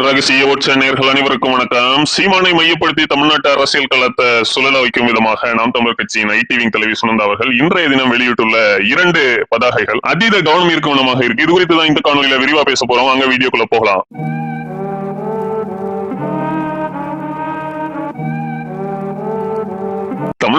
ரகசிய உச்ச நேர்கள் அனைவருக்கும் வணக்கம். சீமானை மையப்படுத்தி தமிழ்நாட்டு அரசியல் களத்தை சுழல வைக்கும் விதமாக நாம் தமிழர் கட்சியின் ஐடிவிங் தலைவி சுனந்தா அவர்கள் இன்றைய தினம் வெளியிட்டுள்ள இரண்டு பதாகைகள் அதீத கவனம் இருக்கும் விதமாக இருக்கு. இது குறித்து தான் இந்த காணொலியில விரிவா பேச போறோம். அங்க வீடியோக்குள்ள போகலாம்.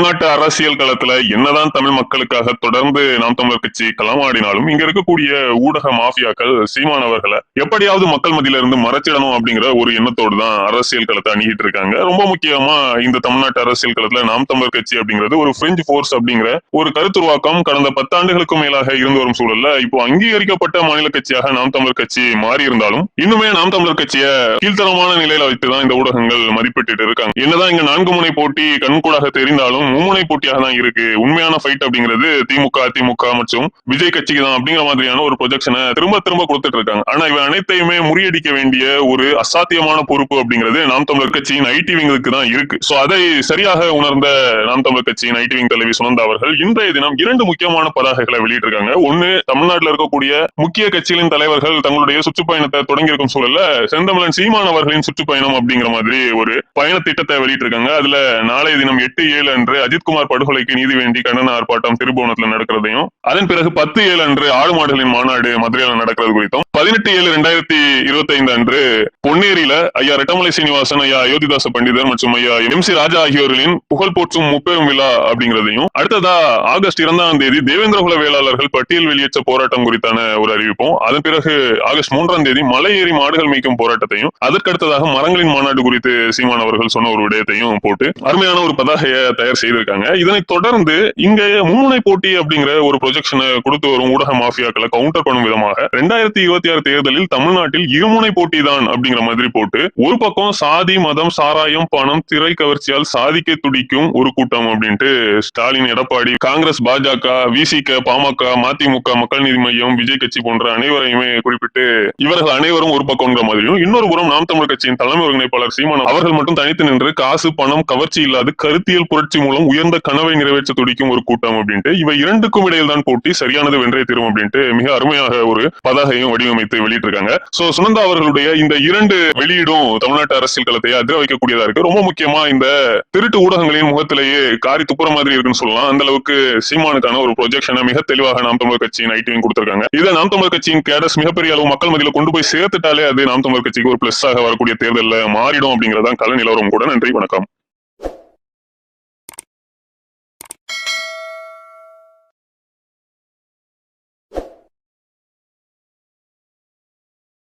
தமிழ்நாட்டு அரசியல் களத்துல என்னதான் தமிழ் மக்களுக்காக தொடர்ந்து நாம் தமிழர் கட்சி களமாடினாலும் இங்க இருக்கக்கூடிய ஊடக மாஃபியாக்கள் சீமானவர்களை எப்படியாவது மக்கள் மத்தியில இருந்து மறைச்சிடணும் அப்படிங்கிற ஒரு எண்ணத்தோடு தான் அரசியல் களத்தை அணுகிட்டு இருக்காங்க. ரொம்ப முக்கியமா இந்த தமிழ்நாட்டு அரசியல் களத்துல நாம் தமிழர் கட்சி அப்படிங்கிறது ஒரு பிரெஞ்சு போர்ஸ் அப்படிங்கிற ஒரு கருத்துருவாக்கம் கடந்த பத்தாண்டுகளுக்கும் மேலாக இருந்து வரும் சூழல்ல இப்போ அங்கீகரிக்கப்பட்ட மாநில கட்சியாக நாம் தமிழர் கட்சி மாறி இருந்தாலும் இன்னுமே நாம் தமிழர் கட்சியை கீழ்த்தரமான நிலையில வைத்துதான் இந்த ஊடகங்கள் மதிப்பிட்டு இருக்காங்க. என்னதான் இங்க நான்கு முனை போட்டி கண்கூடாக தெரிந்தாலும் மும்முனை போட்டியாக தான் இருக்கு. உண்மையான ஃபைட் அப்படிங்கிறது திமுக அதிமுக மற்றும் விஜய் கட்சிக்கு தான் அப்படிங்கிற மாதிரியான ஒரு ப்ரொஜெக்ஷனை திரும்ப திரும்ப கொடுத்துட்டு இருக்காங்க. ஆனா இவன் அனைத்தையுமே முறியடிக்க வேண்டிய ஒரு அசாத்தியமான பொறுப்பு அப்படிங்கிறது நாம் தமிழர் கட்சியின் ஐடி விங்களுக்கு தான் இருக்கு. சோ அதை சரியாக உணர்ந்த நாம் தமிழர் கட்சியின் ஐடி விங் தலைவி சுனந்தா அவர்கள் இன்றைய தினம் இரண்டு முக்கியமான பதாகைகளை வெளியிட்டிருக்காங்க. ஒண்ணு தமிழ்நாட்டில் இருக்கக்கூடிய முக்கிய கட்சிகளின் தலைவர்கள் தங்களுடைய சுற்றுப்பயணத்தை தொடங்கியிருக்கும் சூழல்ல செந்தமிழன் சீமான் அவர்களின் சுற்றுப்பயணம் அப்படிங்கிற மாதிரி ஒரு பயண திட்டத்தை வெளியிட்டிருக்காங்க. அதுல நாளைய தினம் எட்டு ஏழு அன்று அஜித்குமார் படுகொலைக்கு நீதி வேண்டி கண்டன ஆர்ப்பாட்டம் திருபுவனத்துல நடக்கிறதையும் அதன் பிறகு பத்து ஏழு அன்று ஆடு மாடுகளின் மாநாடு மதுரையில நடக்கிறது குறித்தும் பதினெட்டு ஏழு ரெண்டாயிரத்தி இருபத்தி ஐந்து அன்று பொன்னேரியில ஐயா ரெட்டமலை சீனிவாசன் ஐயா அயோத்திதாச பண்டிதர் மற்றும் ஐயா எம் சி ராஜா ஆகியோர்களின் புகழ் போற்றும் முப்பெரும் விழா அப்படிங்கிறதையும் அடுத்ததா ஆகஸ்ட் இரண்டாம் தேதி தேவேந்திரகுல வேளாளர்கள் பட்டியல் வெளியேற்ற போராட்டம் குறித்தான ஒரு அறிவிப்பும் அதன் பிறகு ஆகஸ்ட் மூன்றாம் தேதி மலை ஏறி மாடுகள் மேய்க்கும் போராட்டத்தையும் அதற்கடுத்ததாக மரங்களின் மாநாடு குறித்து சீமான் அவர்கள் சொன்ன ஒரு விடயத்தையும் போட்டு அருமையான ஒரு பதாகையை தயார் செய்து செய்திருக்காங்க. இதனைத் தொடர்ந்து இங்க மும்முனை போட்டி அப்படிங்கிற ஒரு ப்ரொஜெக்ஷனை கொடுத்து வரும் ஊடக மாஃபியாக்களை கவுண்டர் பண்ணும் விதமாக ரெண்டாயிரத்தி இருபத்தி ஆறு தேர்தலில் தமிழ்நாட்டில் இருமுனை போட்டி தான் அப்படிங்கிற மாதிரி போட்டு ஒரு பக்கம் சாதி மதம் சாராயம் பணம் திரை கவர்ச்சியால் சாதிக்க துடிக்கும் ஒரு கூட்டம் அப்படின்ட்டு ஸ்டாலின் எடப்பாடி காங்கிரஸ் பாஜக விசிக பாமக மதிமுக மக்கள் நீதி மையம் விஜய் கட்சி போன்ற அனைவரையுமே குறிப்பிட்டு இவர்கள் அனைவரும் ஒரு பக்கம்ங்கிற மாதிரியும் இன்னொரு புறம் நாம் தமிழ் கட்சியின் தலைமை ஒருங்கிணைப்பாளர் சீமான் அவர்கள் மட்டும் தனித்து நின்று காசு பணம் கவர்ச்சி இல்லாது கருத்தியல் புரட்சி மூலம் உயர்ந்த கனவை நிறைவேற்ற துடிக்கும் ஒரு கூட்டம் அப்படின்ட்டு இவை இரண்டுக்கும் இடையில் தான் போட்டி சரியானது வென்றே தீரும் அப்படின்ட்டு மிக அருமையாக ஒரு பதாகையும் வடிவமைத்து வெளியிட்டிருக்காங்க. சோ சுனந்தா அவர்களுடைய இந்த இரண்டு வெளியீடும் தமிழ்நாட்டு அரசியல் களத்தை அதிர வைக்கக்கூடியதா இருக்கு. ரொம்ப முக்கியமா இந்த திருட்டு ஊடகங்களின் முகத்திலேயே காரி துப்புற மாதிரி இருக்குன்னு சொல்லலாம். அந்த அளவுக்கு சீமானுக்கான ஒரு ப்ரொஜெக்ஷனை மிக தெளிவாக நாம் தமிழர் கட்சியின் ஐடியும் கொடுத்திருக்காங்க. இதை நாம் தமிழர் கட்சியின் கேடஸ் மிகப்பெரிய அளவு மக்கள் மத்தியில கொண்டு போய் சேர்த்துட்டாலே அது நாம் தமிழர் கட்சிக்கு ஒரு பிளஸ் ஆக வரக்கூடிய தேர்தலில் மாறிடும் அப்படிங்கறதான் கல நிலவரம் கூட. நன்றி வணக்கம்.